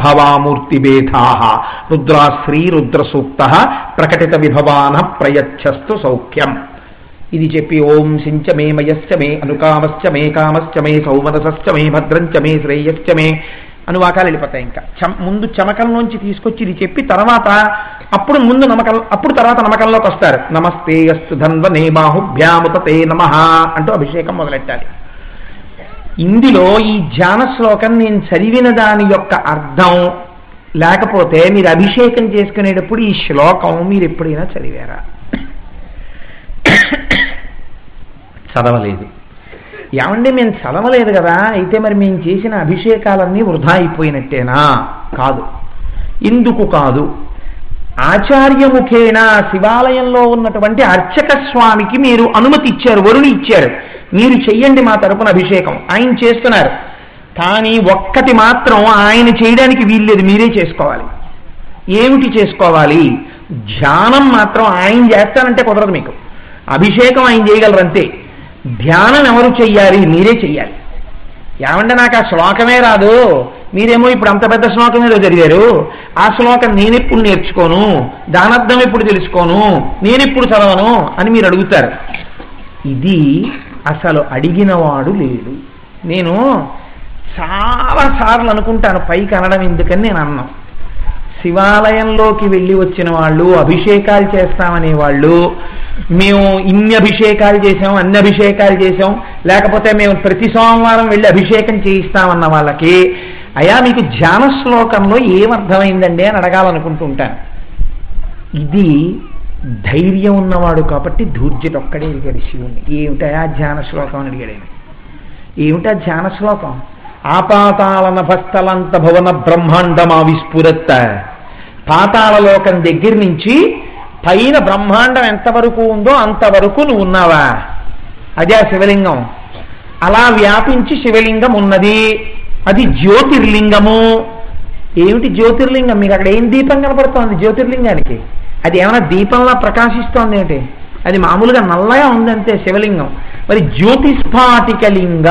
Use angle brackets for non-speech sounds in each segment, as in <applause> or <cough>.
వపుషశాంభవామూర్తిభేదా రుద్రాశ్రీ రుద్రసూక్త ప్రకటిత విభవాన ప్రయచ్చస్తు సౌఖ్యం ఇది చెప్పి ఓం సించ మే మయశ్చ మే అనుకామశ్చ మే కామశ్చ మే సౌమనసశ్చ మే భద్రంచ మే శ్రేయశ్చ మే అనువాకాలు వెళ్ళిపోతాయి ఇంకా. చం ముందు చమకంలోంచి తీసుకొచ్చి ఇది చెప్పి తర్వాత అప్పుడు ముందు నమకం అప్పుడు తర్వాత నమకంలోకి వస్తారు. నమస్తే అస్తు ధన్వనే బాహుభ్యాముత తే నమ అంటూ అభిషేకం మొదలెట్టాలి. ఇందులో ఈ ధ్యాన శ్లోకం నేను చదివిన దాని యొక్క అర్థం లేకపోతే మీరు అభిషేకం చేసుకునేటప్పుడు ఈ శ్లోకం మీరు ఎప్పుడైనా చదివారా? చదవలేదు. ఏమండి మేము చదవలేదు కదా అయితే మరి మేము చేసిన అభిషేకాలన్నీ వృధా అయిపోయినట్టేనా? కాదు. ఎందుకు కాదు. ఆచార్యముఖేన శివాలయంలో ఉన్నటువంటి అర్చక స్వామికి మీరు అనుమతి ఇచ్చారు వరుణి ఇచ్చారు. మీరు చెయ్యండి మా తరపున అభిషేకం. ఆయన చేస్తున్నారు. కానీ ఒక్కటి మాత్రం ఆయన చేయడానికి వీల్లేదు మీరే చేసుకోవాలి. ఏమిటి చేసుకోవాలి? ధ్యానం మాత్రం ఆయన చేస్తానంటే కుదరదు మీకు. అభిషేకం ఆయన చేయగలరు అంతే. ధ్యానం ఎవరు చెయ్యాలి? మీరే చెయ్యాలి. ఏమంటే నాకు ఆ శ్లోకమే రాదు. మీరేమో ఇప్పుడు అంత పెద్ద శ్లోకం ఏదో చదివారు ఆ శ్లోకం నేనెప్పుడు నేర్చుకోను? దానర్థం ఎప్పుడు తెలుసుకోను? నేనెప్పుడు చదవను? అని మీరు అడుగుతారు. ఇది అసలు అడిగినవాడు లేడు. నేను చాలాసార్లు అనుకుంటాను పైకి అనడం ఎందుకని నేను అన్నాం. శివాలయంలోకి వెళ్ళి వచ్చిన వాళ్ళు అభిషేకాలు చేస్తామనే వాళ్ళు మేము ఇన్ని అభిషేకాలు చేసాం అన్ని అభిషేకాలు చేసాం లేకపోతే మేము ప్రతి సోమవారం వెళ్ళి అభిషేకం చేయిస్తామన్న వాళ్ళకి అయా మీకు ధ్యాన శ్లోకంలో ఏమర్థమైందండి అని అడగాలనుకుంటుంటాను ఇది ధైర్యం ఉన్నవాడు కాబట్టి ధూర్జుడు ఒక్కడే అడిగాడు శివుణ్ణి. ఏమిటయా ధ్యాన శ్లోకం అని అడిగాడు ఆయన. ఏమిటా ధ్యాన శ్లోకం? ఆపాతాళన భస్తలంత భవన బ్రహ్మాండమా విస్ఫురత్త. పాతాళలోకం దగ్గర నుంచి పైన బ్రహ్మాండం ఎంతవరకు ఉందో అంతవరకు నువ్వు ఉన్నావా? అదే ఆ శివలింగం. అలా వ్యాపించి శివలింగం ఉన్నది. అది జ్యోతిర్లింగము. ఏమిటి జ్యోతిర్లింగం? మీకు అక్కడ ఏం దీపం కనపడుతోంది జ్యోతిర్లింగానికి? అది ఏమైనా దీపంలా ప్రకాశిస్తోంది ఏంటి? అది మామూలుగా నల్లగా ఉందంతే శివలింగం. మరి జ్యోతిస్ఫాటికలింగ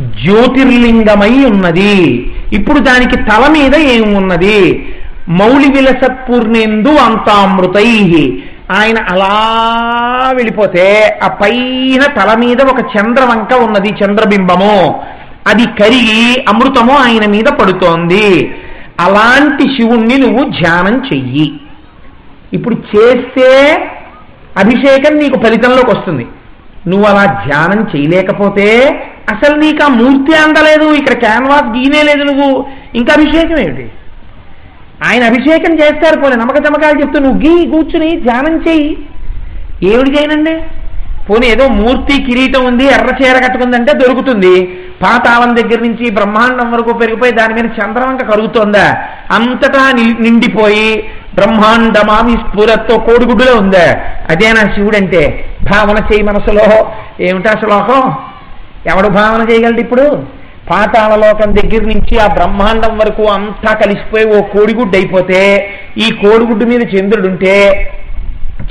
జ్యోతిర్లింగమై ఉన్నది. ఇప్పుడు దానికి తల మీద ఏమి ఉన్నది మౌళి విలసత్పూర్ణేందు అంతామృతై. ఆయన అలా వెళ్ళిపోతే ఆ పైన తల మీద ఒక చంద్రవంక ఉన్నది చంద్రబింబము. అది కరిగి అమృతము ఆయన మీద పడుతోంది. అలాంటి శివుణ్ణి నువ్వు ధ్యానం చెయ్యి. ఇప్పుడు చేస్తే అభిషేకం నీకు ఫలితంలోకి వస్తుంది. నువ్వు అలా ధ్యానం చేయలేకపోతే అసలు నీకు ఆ మూర్తి అందలేదు ఇక్కడ క్యాన్వాస్ గీనే లేదు నువ్వు. ఇంకా అభిషేకం ఏమిటి? ఆయన అభిషేకం చేస్తారు పోలే నమ్మక చమకాలు చెప్తూ నువ్వు గీ కూర్చుని ధ్యానం చేయి. ఏమిటి చేయనండి? పోనీ ఏదో మూర్తి కిరీటం ఉంది ఎర్ర చీర కట్టుకుందంటే దొరుకుతుంది. పాతాళం దగ్గర నుంచి బ్రహ్మాండం వరకు పెరిగిపోయి దాని మీద చంద్రవంక కరుగుతోందా? అంతటా ని- నిండిపోయి బ్రహ్మాండమామి విస్ఫురత్తో కోడిగుడ్డులో ఉందా? అదేనా శివుడంటే. భావన చేయి మనసులో. ఏమిటా శ్లోకం? ఎవడు భావన చేయగలడు ఇప్పుడు? పాతాళలోకం దగ్గర నుంచి ఆ బ్రహ్మాండం వరకు అంతా కలిసిపోయి ఓ కోడిగుడ్డు అయిపోతే ఈ కోడిగుడ్డు మీద చంద్రుడుంటే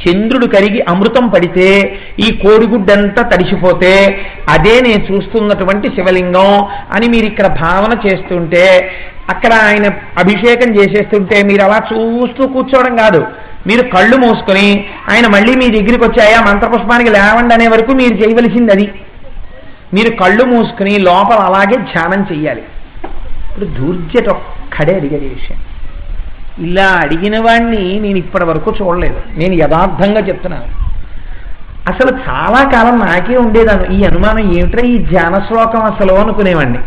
చంద్రుడు కరిగి అమృతం పడితే ఈ కోడిగుడ్డంతా తడిసిపోతే అదే నేను చూస్తున్నటువంటి శివలింగం అని మీరు ఇక్కడ భావన చేస్తుంటే అక్కడ ఆయన అభిషేకం చేసేస్తుంటే మీరు అలా చూస్తూ కూర్చోవడం కాదు. మీరు కళ్ళు మూసుకొని ఆయన మళ్ళీ మీ దగ్గరికి వచ్చాయా మంత్రపుష్పానికి లేవండి అనే వరకు మీరు చేయవలసింది అది. మీరు కళ్ళు మూసుకుని లోపల అలాగే ధ్యానం చెయ్యాలి. ఇప్పుడు దూర్జట ఒక్కడే అడిగే విషయం. ఇలా అడిగిన వాణ్ణి నేను ఇప్పటి వరకు చూడలేదు. నేను యథార్థంగా చెప్తున్నాను అసలు చాలా కాలం నాకే ఉండేదాను ఈ అనుమానం ఏమిట్రా? ఈ ధ్యాన శ్లోకం అసలు అనుకునేవాడిని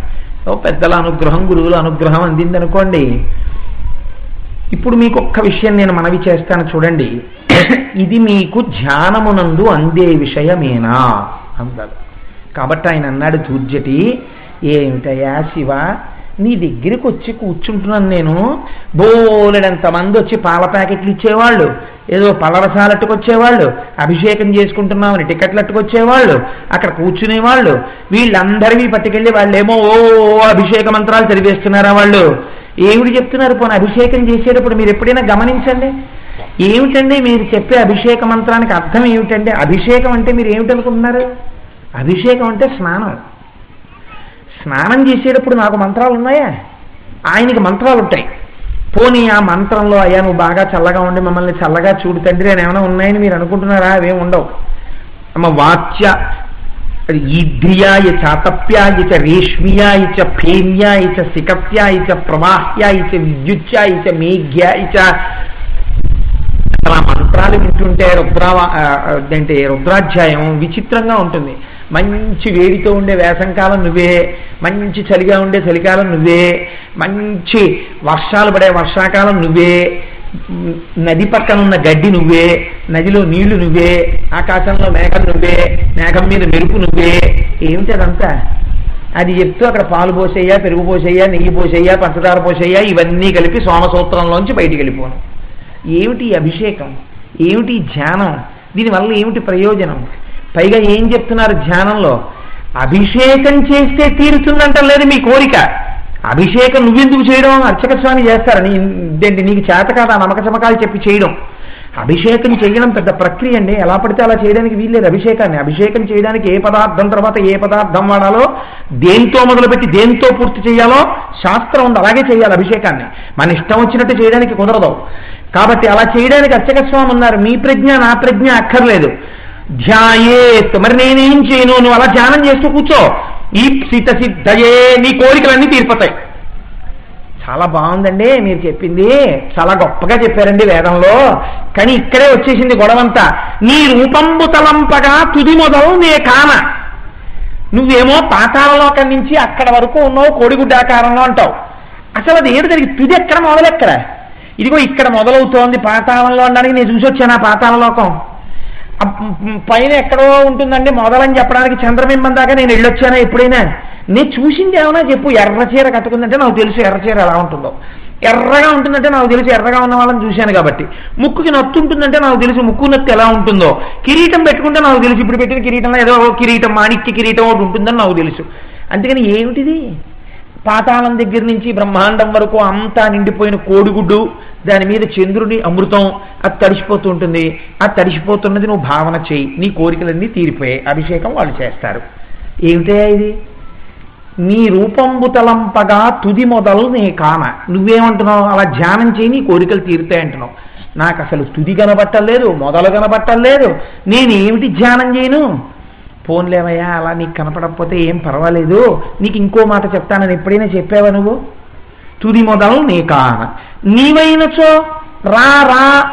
ఓ పెద్దల అనుగ్రహం గురువుల అనుగ్రహం అందింది అనుకోండి ఇప్పుడు మీకు ఒక్క విషయం నేను మనవి చేస్తాను చూడండి. <coughs> ఇది మీకు ధ్యానమునందు అందే విషయమేనా? అంటారు కాబట్టి ఆయన అన్నాడు దూర్జటి ఏమిటయా శివ? నీ దగ్గరికి వచ్చి కూర్చుంటున్నాను నేను. బోలెడంత మంది వచ్చి పాల ప్యాకెట్లు ఇచ్చేవాళ్ళు ఏదో పలరసాలట్టుకు వచ్చేవాళ్ళు అభిషేకం చేసుకుంటున్నామని టికెట్లు అట్టుకొచ్చేవాళ్ళు అక్కడ కూర్చునేవాళ్ళు. వీళ్ళందరివి పట్టుకెళ్ళి వాళ్ళేమో ఓ అభిషేక మంత్రాలు చదివేస్తున్నారా వాళ్ళు. ఏమిటి చెప్తున్నారు? పోనీ అభిషేకం చేసేటప్పుడు మీరు ఎప్పుడైనా గమనించండి. ఏమిటండి మీరు చెప్పే అభిషేక మంత్రానికి అర్థం ఏమిటండి? అభిషేకం అంటే మీరు ఏమిటనుకుంటున్నారు? అభిషేకం అంటే స్నానం. స్నానం చేసేటప్పుడు నాకు మంత్రాలు ఉన్నాయా? ఆయనకి మంత్రాలు ఉంటాయి. పోనీ ఆ మంత్రంలో అయ్యా నువ్వు బాగా చల్లగా ఉండి మమ్మల్ని చల్లగా చూడు తండ్రి అని ఏమైనా ఉన్నాయని మీరు అనుకుంటున్నారా? అవేం ఉండవు. అమ్మ వాచ్య ఈద్రియాయ చాతప్యాయ ఇచ రేష్మియా ఇచ ఫేమ్యా ఇచ సికత్యా ఇచ ప్రవాహ్యాయ ఇచ విద్యుత్యాయ ఇచ మేఘ్య ఇచ అలా మంత్రాలు వింటుంటే రుద్రావా అంటే రుద్రాధ్యాయం విచిత్రంగా ఉంటుంది. మంచి వేడితో ఉండే వేసంకాలం నువ్వే. మంచి చలిగా ఉండే చలికాలం నువ్వే. మంచి వర్షాలు పడే వర్షాకాలం నువ్వే. నది పక్కన ఉన్న గడ్డి నువ్వే. నదిలో నీళ్ళు నువ్వే. ఆకాశంలో మేఘం నువ్వే. మేఘం మీద మెరుపు నువ్వే. ఏమిటి అదంతా? అది చెప్తూ అక్కడ పాలు పోసేయ్యా పెరుగు పోసేయ్యా నెయ్యి పోసేయ్యా పంచదార పోసేయ్యా ఇవన్నీ కలిపి సోమసూత్రంలోంచి బయటికి వెళ్ళిపోను ఏమిటి అభిషేకం? ఏమిటి ధ్యానం? దీనివల్ల ఏమిటి ప్రయోజనం? పైగా ఏం చెప్తున్నారు ధ్యానంలో? అభిషేకం చేస్తే తీరుతుందంటలేదు మీ కోరిక. అభిషేకం నువ్వెందుకు చేయడం అర్చక స్వామి చేస్తారని ఇదేంటి నీకు చేత కాదా నమ్మక చమకాలు చెప్పి చేయడం? అభిషేకం చేయడం పెద్ద ప్రక్రియ అండి. ఎలా పడితే అలా చేయడానికి వీల్లేదు అభిషేకాన్ని. అభిషేకం చేయడానికి ఏ పదార్థం తర్వాత ఏ పదార్థం వాడాలో దేంతో మొదలుపెట్టి దేంతో పూర్తి చేయాలో శాస్త్రం ఉంది. అలాగే చేయాలి అభిషేకాన్ని. మన ఇష్టం వచ్చినట్టు చేయడానికి కుదరదు. కాబట్టి అలా చేయడానికి అర్చక స్వామి ఉన్నారు. మీ ప్రజ్ఞ నా ప్రజ్ఞ అక్కర్లేదు. ధ్యాయేత్ మరి నేనేం చేయను? నువ్వు అలా ధ్యానం చేస్తూ కూర్చో. ఈ సిత సిద్ధయే నీ కోరికలన్నీ తీరిపోతాయి. చాలా బాగుందండి మీరు చెప్పింది. చాలా గొప్పగా చెప్పారండి వేదంలో. కానీ ఇక్కడే వచ్చేసింది గొడవంతా. నీ రూపంబు తలంపగా తుది మొదలు నే కాన నువ్వేమో పాతాళలోకం నుంచి అక్కడ వరకు ఉన్నావు కోడిగుడ్డాకారంలో అంటావు. అసలు అది ఏడు జరిగి తుది ఎక్కడ మొదలెక్కడ ఇదిగో ఇక్కడ మొదలవుతోంది పాతాళంలో అనడానికి నేను చూసి వచ్చాను ఆ పాతాళలోకం. పైన ఎక్కడో ఉంటుందండి మొదలని చెప్పడానికి చంద్రబింబం దాకా నేను వెళ్ళొచ్చానా ఎప్పుడైనా? నేను చూసింది ఏమైనా చెప్పు ఎర్ర చీర కట్టుకుందంటే నాకు తెలుసు ఎర్ర చీర ఎలా ఉంటుందో. ఎర్రగా ఉంటుందంటే నాకు తెలుసు ఎర్రగా ఉన్న వాళ్ళని చూశాను కాబట్టి. ముక్కుకి నత్తు ఉంటుందంటే నాకు తెలుసు ముక్కు నత్తి ఎలా ఉంటుందో. కిరీటం పెట్టుకుంటే నాకు తెలుసు ఇప్పుడు పెట్టిన కిరీటంలో ఏదో కిరీటం మాణిక్య కిరీటం ఒకటి ఉంటుందని నాకు తెలుసు. అందుకని ఏమిటిది? పాతాళం దగ్గర నుంచి బ్రహ్మాండం వరకు అంతా నిండిపోయిన కోడిగుడ్డు దాని మీద చంద్రుని అమృతం అది తడిసిపోతూ ఉంటుంది. అది తడిసిపోతున్నది నువ్వు భావన చేయి. నీ కోరికలన్నీ తీరిపోయాయి. అభిషేకం వాళ్ళు చేస్తారు. ఏమిటా ఇది? నీ రూపంబు తలంపగా తుది మొదలు నీ కాన నువ్వేమంటున్నావు? అలా ధ్యానం చేయి నీ కోరికలు తీరుతాయి అంటున్నావు. నాకు అసలు తుది కనబట్టలేదు మొదలు కనబట్టలేదు. నేను ఏమిటి ధ్యానం చేయను? పోన్లేవయ్యా అలా నీకు కనపడకపోతే ఏం పర్వాలేదు. నీకు ఇంకో మాట చెప్తానని ఎప్పుడైనా చెప్పావా నువ్వు? తుది మొదలు నీ కాన. నీవైనచో రా రా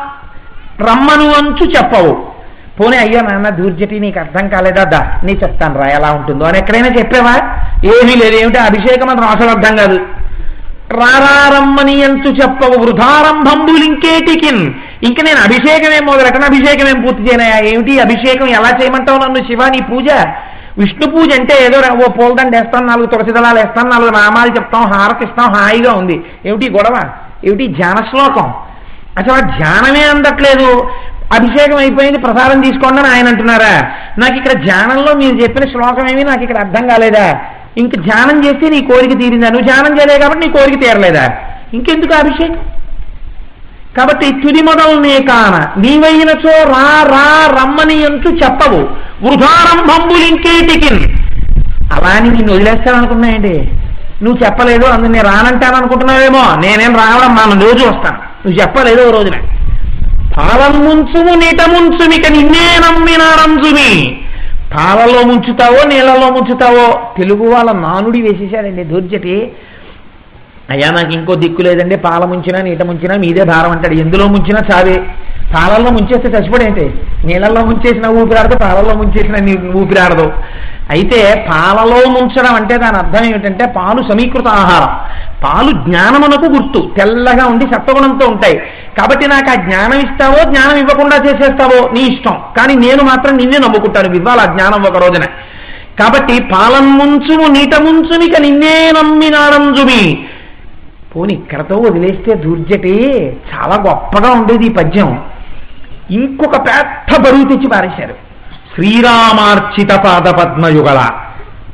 రమ్మను అంచు చెప్పవు. పోనీ అయ్యా నాన్న దూర్జటి నీకు అర్థం కాలేదా? దా నీ చెప్తాను రా ఎలా ఉంటుందో అని ఎక్కడైనా చెప్పావా? ఏమీ లేదు ఏమిటి? అభిషేకం మాత్రం అసలు అర్థం కాదు. రారారమ్మని అంచు చెప్పవు. వృధారంభంబులింకేటికిన్ ఇంకా నేను అభిషేకమే అభిషేకం అభిషేకమేం పూర్తి చేయనయా ఏమిటి? అభిషేకం ఎలా చేయమంటావు నన్ను శివ నీ పూజ? విష్ణు పూజ అంటే ఏదో ఓ పూలదండ వేస్తాను నాలుగు తులసిదళాలు వేస్తాను నాలుగు నామాలు చెప్తాం హారతి ఇస్తాం హాయిగా ఉంది. ఏమిటి గొడవ? ఏమిటి ధ్యాన శ్లోకం? అసలు ఆ ధ్యానమే అందట్లేదు. అభిషేకం అయిపోయింది ప్రసాదం తీసుకోండి అని ఆయన అంటున్నారా? నాకు ఇక్కడ ధ్యానంలో మీరు చెప్పిన శ్లోకం ఏమీ నాకు ఇక్కడ అర్థం కాలేదా? ఇంక ధ్యానం చేస్తే నీ కోరిక తీరిందా? నువ్వు ధ్యానం చేయలే కాబట్టి నీ కోరిక తీరలేదా? ఇంకెందుకు అభిషేకం? కాబట్టి తుది మొదలు నీ కాన నీవైనచో రా రా రమ్మని అంటూ చెప్పవు. వృధారంభంబులింకేటికిన్. అలా అని నేను వదిలేస్తాననుకున్నాయండి. నువ్వు చెప్పలేదు అందుకు నేను రానంటాను అనుకుంటున్నావేమో నేనేం రావడం మనం రోజు వస్తాను నువ్వు చెప్పలేదు ఓ రోజున. పాలం ముంచుము నీట ముంచుమిక నిన్నే నమ్మినారంజుమి పాలలో ముంచుతావో నీళ్ళలో ముంచుతావో తెలుగు వాళ్ళ నానుడి వేసేసాడండి దుర్జటి. అయ్యా నాకు ఇంకో దిక్కు లేదండి. పాల ముంచినా నీట ముంచినా మీదే భారం అంటాడు. ఎందులో ముంచినా చావే. పాలల్లో ముంచేస్తే చచ్చిపోడేంటి? నీళ్ళల్లో ముంచేసిన ఊపిరాడదు పాలల్లో ముంచేసిన నీ ఊపిరాడదు. అయితే పాలలో ముంచడం అంటే దాని అర్థం ఏమిటంటే పాలు సమీకృత ఆహారం. పాలు జ్ఞానమునకు గుర్తు. తెల్లగా ఉండి సత్వగుణంతో ఉంటాయి. కాబట్టి నాకు ఆ జ్ఞానం ఇస్తావో జ్ఞానం ఇవ్వకుండా చేసేస్తావో నీ ఇష్టం. కానీ నేను మాత్రం నిన్నే నమ్ముకుంటాను. ఇవ్వాలి ఆ జ్ఞానం ఒక రోజున. కాబట్టి పాలం ముంచుము నీట ముంచుమిక నిన్నే నమ్మినాడంజుమి. పోని ఇక్కడతో వదిలేస్తే దూర్జటి. చాలా గొప్పగా ఉండేది ఈ పద్యం. ఇంకొక పెద్ద బరువు తెచ్చి పారేశారు. శ్రీరామార్చిత పాద పద్మయుగల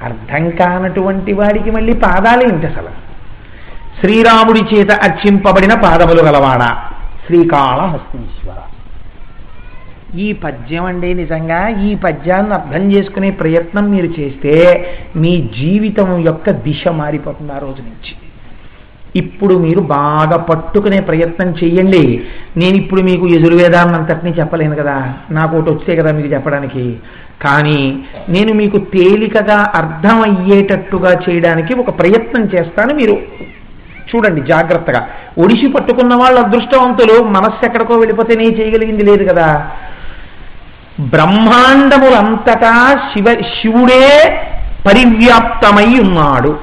అర్థం కానటువంటి వాడికి మళ్ళీ పాదాలు ఏమిటి అసలు? శ్రీరాముడి చేత అర్చింపబడిన పాదములు గలవాడ. శ్రీకాళహస్తీశ్వర. ఈ పద్యం అండి నిజంగా ఈ పద్యాన్ని అర్థం చేసుకునే ప్రయత్నం మీరు చేస్తే మీ జీవితం యొక్క దిశ మారిపోతుంది ఆ రోజు నుంచి. ఇప్పుడు మీరు బాగా పట్టుకునే ప్రయత్నం చెయ్యండి. నేను ఇప్పుడు మీకు యజుర్వేదాన్నంతటినీ చెప్పలేను కదా. నాకు ఒకటి వచ్చే కదా మీకు చెప్పడానికి. కానీ నేను మీకు తేలికగా అర్థమయ్యేటట్టుగా చేయడానికి ఒక ప్రయత్నం చేస్తాను మీరు. చూడండి జాగ్రత్తగా. ఒడిసి పట్టుకున్న వాళ్ళ అదృష్టవంతులు మనస్సు ఎక్కడికో వెళ్ళిపోతే నేను చేయగలిగింది లేదు కదా. బ్రహ్మాండములంతటా శివ శివుడే పరివ్యాప్తమై ఉన్నాడు.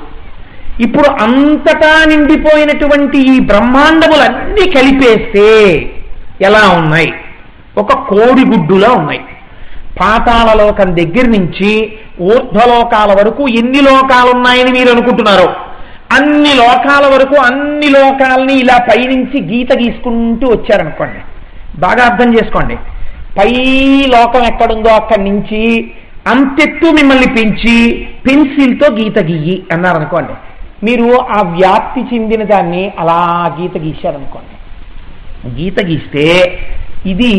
ఇప్పుడు అంతటా నిండిపోయినటువంటి ఈ బ్రహ్మాండములన్నీ కలిపేస్తే ఎలా ఉన్నాయి? ఒక కోడిగుడ్డులా ఉన్నాయి. పాతాళలోకం దగ్గర నుంచి ఊర్ధ్వలోకాల వరకు ఎన్ని లోకాలు ఉన్నాయని మీరు అనుకుంటున్నారు? అన్ని లోకాల వరకు అన్ని లోకాలని ఇలా పైనుంచి గీత గీసుకుంటూ వచ్చారనుకోండి. బాగా అర్థం చేసుకోండి. పై లోకం ఎక్కడుందో అక్కడి నుంచి అంతెత్తు మిమ్మల్ని పెంచి పెన్సిల్తో గీత గీయి అన్నారనుకోండి. మీరు ఆ వ్యాప్తి చెందిన దాన్ని అలా గీత గీశారనుకోండి. గీత గీస్తే ఇది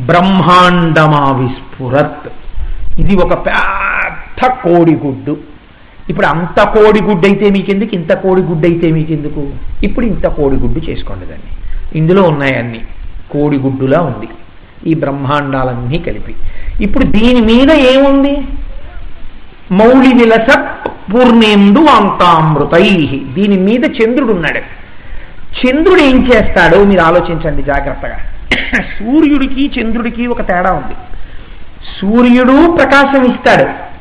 బ్రహ్మాండమా విస్ఫురత్ ఇది ఒక పెద్ద కోడిగుడ్డు. ఇప్పుడు అంత కోడిగుడ్డు అయితే మీకెందుకు? ఇంత కోడిగుడ్డు అయితే మీకెందుకు? ఇప్పుడు ఇంత కోడిగుడ్డు చేసుకోండి దాన్ని. ఇందులో ఉన్నాయన్నీ కోడిగుడ్డులా ఉంది. ఈ బ్రహ్మాండాలన్నీ కలిపి. ఇప్పుడు దీని మీద ఏముంది? మౌళి నిలస పూర్ణేందు అంతామృతై దీని మీద చంద్రుడు ఉన్నాడు చంద్రుడు ఏం చేస్తాడో మీరు ఆలోచించండి జాగ్రత్తగా. సూర్యుడికి చంద్రుడికి ఒక తేడా ఉంది. సూర్యుడు ప్రకాశం ఇస్తాడు.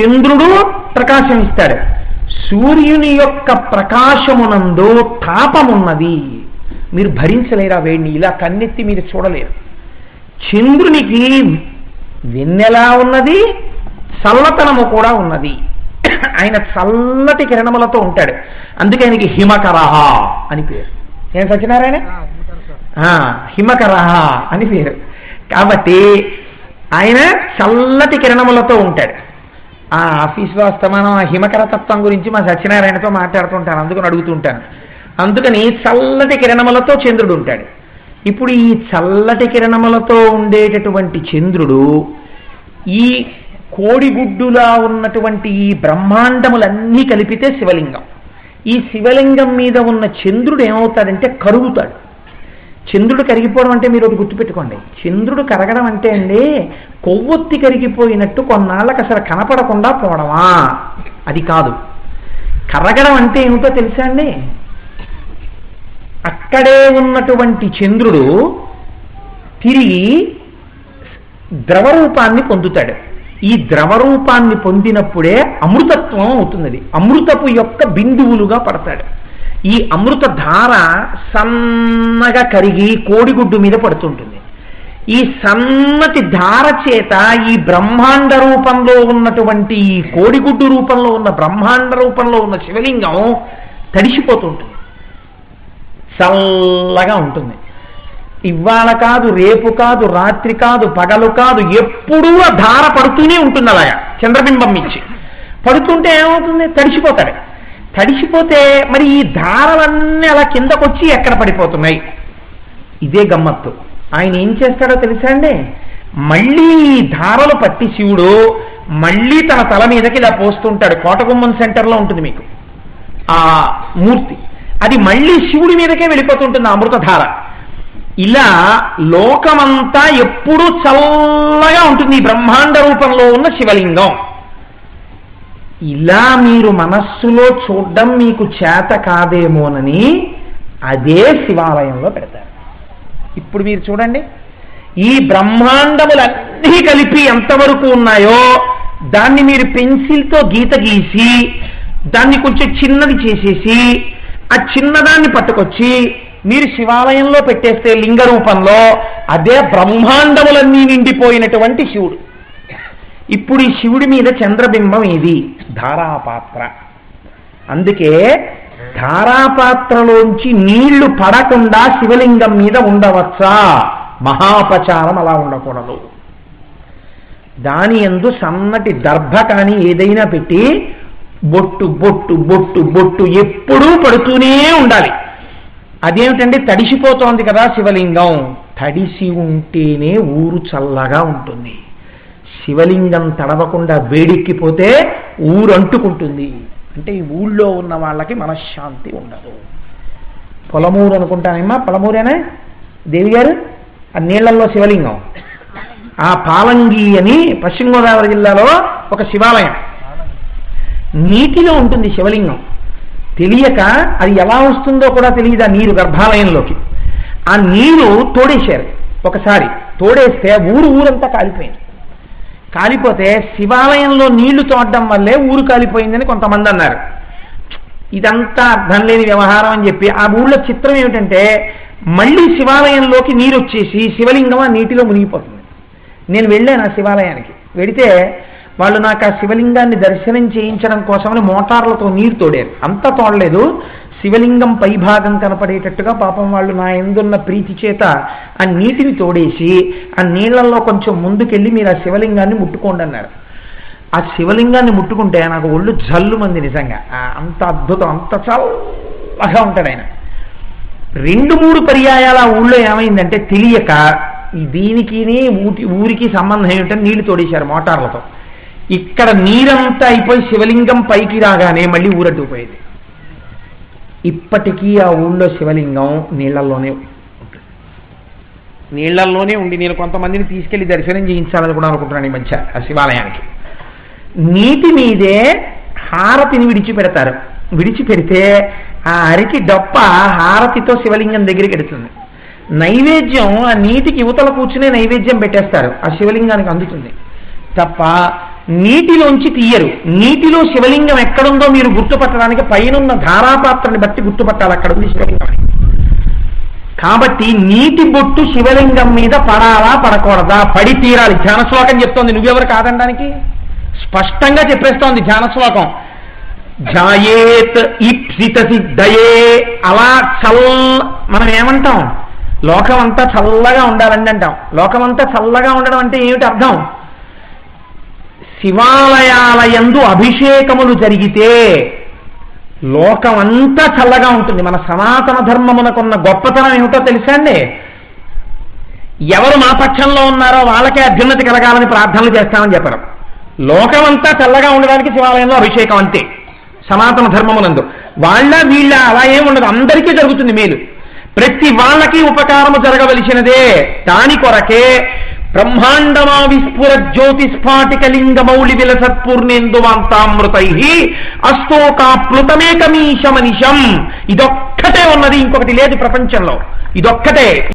చంద్రుడు ప్రకాశం ఇస్తాడు. సూర్యుని యొక్క ప్రకాశమునందు తాపమున్నది. మీరు భరించలేరా వేడిని ఇలా కన్నెత్తి మీరు చూడలేరు. చంద్రునికి వెన్నెలా ఉన్నది? చల్లతనము కూడా ఉన్నది. ఆయన చల్లటి కిరణములతో ఉంటాడు. అందుకే ఆయనకి హిమకరహ అని పేరు. ఏం సత్యనారాయణ? హిమకరహ అని పేరు. కాబట్టి ఆయన చల్లటి కిరణములతో ఉంటాడు. ఆ ఆఫీస్లో వస్తామనం ఆ హిమకర తత్వం గురించి మా సత్యనారాయణతో మాట్లాడుతుంటాను. అందుకని అడుగుతుంటాను. అందుకని చల్లటి కిరణములతో చంద్రుడు ఉంటాడు. ఇప్పుడు ఈ చల్లటి కిరణములతో ఉండేటటువంటి చంద్రుడు ఈ కోడిగుడ్డులా ఉన్నటువంటి ఈ బ్రహ్మాండములన్నీ కలిపితే శివలింగం. ఈ శివలింగం మీద ఉన్న చంద్రుడు ఏమవుతాడంటే కరుగుతాడు. చంద్రుడు కరిగిపోవడం అంటే మీరు ఒకటి గుర్తుపెట్టుకోండి. చంద్రుడు కరగడం అంటే అండి కొవ్వొత్తి కరిగిపోయినట్టు కొన్నాళ్ళకి అసలు కనపడకుండా పోవడమా? అది కాదు. కరగడం అంటే ఏమిటో తెలుసా అండి? అక్కడే ఉన్నటువంటి చంద్రుడు తిరిగి ద్రవరూపాన్ని పొందుతాడు. ఈ ద్రవరూపాన్ని పొందినప్పుడే అమృతత్వం అవుతున్నది. అమృతపు యొక్క బిందువులుగా పడతాడు. ఈ అమృత ధార సన్నగా కరిగి కోడిగుడ్డు మీద పడుతుంటుంది. ఈ సన్నటి ధార చేత ఈ బ్రహ్మాండ రూపంలో ఉన్నటువంటి ఈ కోడిగుడ్డు రూపంలో ఉన్న బ్రహ్మాండ రూపంలో ఉన్న శివలింగం తడిసిపోతుంటుంది. చల్లగా ఉంటుంది. ఇవాళ కాదు రేపు కాదు రాత్రి కాదు పగలు కాదు ఎప్పుడూ ఆ ధార పడుతూనే ఉంటుంది అలాగా చంద్రబింబం ఇచ్చి పడుతుంటే ఏమవుతుంది? తడిసిపోతాడు. తడిసిపోతే మరి ఈ ధారలన్నీ అలా కిందకొచ్చి ఎక్కడ పడిపోతున్నాయి? ఇదే గమ్మత్తు. ఆయన ఏం చేస్తాడో తెలుసా అండి? మళ్ళీ ఈ ధారలు పట్టి శివుడు మళ్ళీ తన తల మీదకి ఇలా పోస్తుంటాడు. కోటగుమ్మం సెంటర్లో ఉంటుంది మీకు. ఆ మూర్తి. అది మళ్ళీ శివుడి మీదకే వెళ్ళిపోతుంటుంది అమృతధార. ఇలా లోకమంతా ఎప్పుడూ చల్లగా ఉంటుంది ఈ బ్రహ్మాండ రూపంలో ఉన్న శివలింగం. ఇలా మీరు మనస్సులో చూడడం మీకు చేత కాదేమోనని అదే శివాలయంలో పెడతారు. ఇప్పుడు మీరు చూడండి ఈ బ్రహ్మాండములన్నీ కలిపి ఎంతవరకు ఉన్నాయో దాన్ని మీరు పెన్సిల్తో గీత గీసి దాన్ని కొంచెం చిన్నది చేసేసి ఆ చిన్నదాన్ని పట్టుకొచ్చి మీరు శివాలయంలో పెట్టేస్తే లింగ రూపంలో అదే బ్రహ్మాండములన్నీ నిండిపోయినటువంటి శివుడు. ఇప్పుడు ఈ శివుడి మీద చంద్రబింబం ఏది ధారాపాత్ర. అందుకే ధారాపాత్రలోంచి నీళ్ళు పడకుండా శివలింగం మీద ఉండవచ్చా? మహాపచారం అలా ఉండకూడదు. దాని ఎందు సన్నటి దర్భ కానీ ఏదైనా పెట్టి బొట్టు బొట్టు బొట్టు బొట్టు ఎప్పుడూ పడుతూనే ఉండాలి. అదేమిటండి? తడిసిపోతోంది కదా శివలింగం. తడిసి ఉంటేనే ఊరు చల్లగా ఉంటుంది. శివలింగం తడవకుండా వేడెక్కిపోతే ఊరు అంటుకుంటుంది. అంటే ఈ ఊళ్ళో ఉన్న వాళ్ళకి మనశ్శాంతి ఉండదు. పొలమూరు అనుకుంటానమ్మా? పొలమూరేనా? దేవి గారు ఆ నీళ్ళలో శివలింగం. ఆ పాలంగి అని పశ్చిమ గోదావరి జిల్లాలో ఒక శివాలయం. నీటిలో ఉంటుంది శివలింగం. తెలియక అది ఎలా వస్తుందో కూడా తెలియదు ఆ నీరు గర్భాలయంలోకి. ఆ నీరు తోడేశారు. ఒకసారి తోడేస్తే ఊరు ఊరంతా కాలిపోయింది. కాలిపోతే శివాలయంలో నీళ్ళు తోడడం వల్లే ఊరు కాలిపోయిందని కొంతమంది అన్నారు. ఇదంతా అర్థం లేని వ్యవహారం అని చెప్పి ఆ ఊళ్ళో చిత్రం ఏమిటంటే మళ్ళీ శివాలయంలోకి నీరు వచ్చేసి శివలింగం ఆ నీటిలో మునిగిపోతుంది. నేను వెళ్ళాను ఆ శివాలయానికి. వెడితే వాళ్ళు నాకు ఆ శివలింగాన్ని దర్శనం చేయించడం కోసమని మోటార్లతో నీరు తోడారు. అంత తోడలేదు. శివలింగం పైభాగం కనపడేటట్టుగా పాపం వాళ్ళు నా ఎందున్న ప్రీతి చేత ఆ నీటిని తోడేసి ఆ నీళ్ళలో కొంచెం ముందుకెళ్ళి మీరు ఆ శివలింగాన్ని ముట్టుకోండి అన్నారు. ఆ శివలింగాన్ని ముట్టుకుంటే నాకు ఒళ్ళు జల్లుమంది నిజంగా. అంత అద్భుతం అంత చల్లగా ఉంటాడు ఆయన. రెండు మూడు పర్యాయాల ఆ ఊళ్ళో ఏమైందంటే తెలియక దీనికి ఊటి ఊరికి సంబంధం ఏమిటని నీళ్ళు తోడేశారు మోటార్లతో. ఇక్కడ నీరంతా అయిపోయి శివలింగం పైకి రాగానే మళ్ళీ ఊరట్టుకుపోయేది ఇప్పటికీ ఆ ఊళ్ళో శివలింగం నీళ్ళలోనే నీళ్ళల్లోనే ఉండి నేను కొంతమందిని తీసుకెళ్ళి దర్శనం చేయించాలని కూడా అనుకుంటున్నాను ఈ మధ్య ఆ శివాలయానికి. నీటి మీదే హారతిని విడిచిపెడతారు. విడిచిపెడితే ఆ అరికి డప్ప హారతితో శివలింగం దగ్గరికి ఎడుతుంది నైవేద్యం ఆ నీటికి యువతల కూర్చునే నైవేద్యం పెట్టేస్తారు. ఆ శివలింగానికి అందుతుంది. తప్ప నీటిలోంచి తీయరు. నీటిలో శివలింగం ఎక్కడుందో మీరు గుర్తుపట్టడానికి పైనున్న ధారాపాత్రని బట్టి గుర్తుపట్టాలి అక్కడ ఉంది శివలింగం కాబట్టి నీటి బొట్టు శివలింగం మీద పడాలా పడకూడదా? పడి తీరాలి. ధ్యాన శ్లోకం చెప్తోంది. నువ్వెవరు కాదనడానికి స్పష్టంగా చెప్పేస్తోంది ధ్యాన శ్లోకం. జాయేత్ ఇప్సిత సిద్ధయే అలా చల్ మనం ఏమంటాం? లోకం అంతా చల్లగా ఉండాలని అంటాం. లోకం అంతా చల్లగా ఉండడం అంటే ఏమిటి అర్థం? శివాలయాలయందు అభిషేకములు జరిగితే లోకం అంతా చల్లగా ఉంటుంది. మన సనాతన ధర్మమునకున్న గొప్పతనం ఏమిటో తెలుసా అండి? ఎవరు మా పక్షంలో ఉన్నారో వాళ్ళకే అభ్యున్నతి కలగాలని ప్రార్థనలు చేస్తామని చెప్పడం లోకమంతా చల్లగా ఉండడానికి శివాలయంలో అభిషేకం అంతే. సనాతన ధర్మమునందు. వాళ్ళ వీళ్ళ అలా ఏం ఉండదు. అందరికీ జరుగుతుంది మేలు. ప్రతి వాళ్ళకి ఉపకారము జరగవలసినదే. దాని కొరకే బ్రహ్మాండమా విస్ఫుర జ్యోతి స్ఫాటిక లింగ మౌళి విలసత్పూర్ణేందువాంతామృతై అస్తోకాప్లుతమేకమీశమనిషం. ఇదొక్కటే ఉన్నది ఇంకొకటి లేదు ప్రపంచంలో. ఇదొక్కటే.